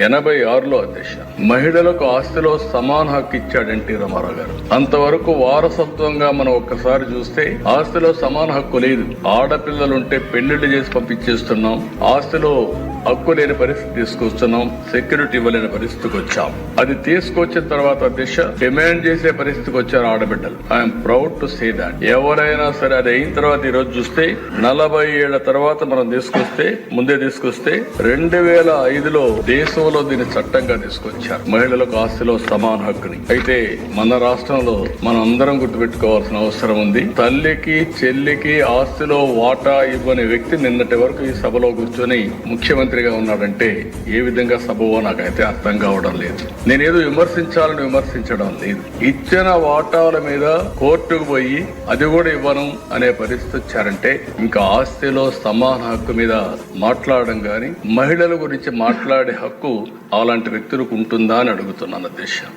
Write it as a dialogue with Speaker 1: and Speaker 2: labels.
Speaker 1: ఎనభై ఆరులో అధ్యక్ష. మహిళలకు ఆస్తిలో సమాన హక్కు ఇచ్చాడు ఎన్టీ రామారావు గారు. అంతవరకు వారసత్వంగా మనం ఒక్కసారి చూస్తే ఆస్తిలో సమాన హక్కు లేదు. ఆడపిల్లలుంటే పెళ్ళిళ్ళు చేసి పంపించేస్తున్నాం. ఆస్తిలో హక్కు లేని పరిస్థితి తీసుకొస్తున్నాం సెక్యూరిటీ ఇవ్వలేని పరిస్థితికి వచ్చాం. అది తీసుకొచ్చిన తర్వాత దిశ డిమాండ్ చేసే పరిస్థితికి వచ్చారు ఆడబిడ్డలు. I'm proud to say that ఎవరైనా సరే అది అయిన తర్వాత ఈ రోజు చూస్తే నలభై ఏళ్ళ తర్వాత మనం తీసుకొస్తే ముందే తీసుకొస్తే రెండు వేల ఐదులో దేశంలో దీన్ని చట్టంగా తీసుకొచ్చారు. మహిళలకు ఆస్తిలో సమాన హక్కుని. అయితే మన రాష్ట్రంలో మనం అందరం గుర్తుపెట్టుకోవాల్సిన అవసరం ఉంది. తల్లికి చెల్లికి ఆస్తిలో వాటా ఇవ్వని వ్యక్తి నిన్నటి వరకు ఈ సభలో కూర్చొని ముఖ్యమంత్రి ముఖ్యమంత్రిగా ఉన్నాడంటే ఏ విధంగా సబవో నాకైతే అర్థం కావడం లేదు. నేనేదో విమర్శించాలని విమర్శించడం లేదు. ఇచ్చిన వాటాల మీద కోర్టుకు పోయి అది కూడా ఇవ్వను అనే పరిస్థితి వచ్చారంటే ఇంకా ఆస్తిలో సమాన హక్కు మీద మాట్లాడడం గాని మహిళల గురించి మాట్లాడే హక్కు అలాంటి వ్యక్తులకు ఉంటుందా అని అడుగుతున్నాను ఉద్దేశం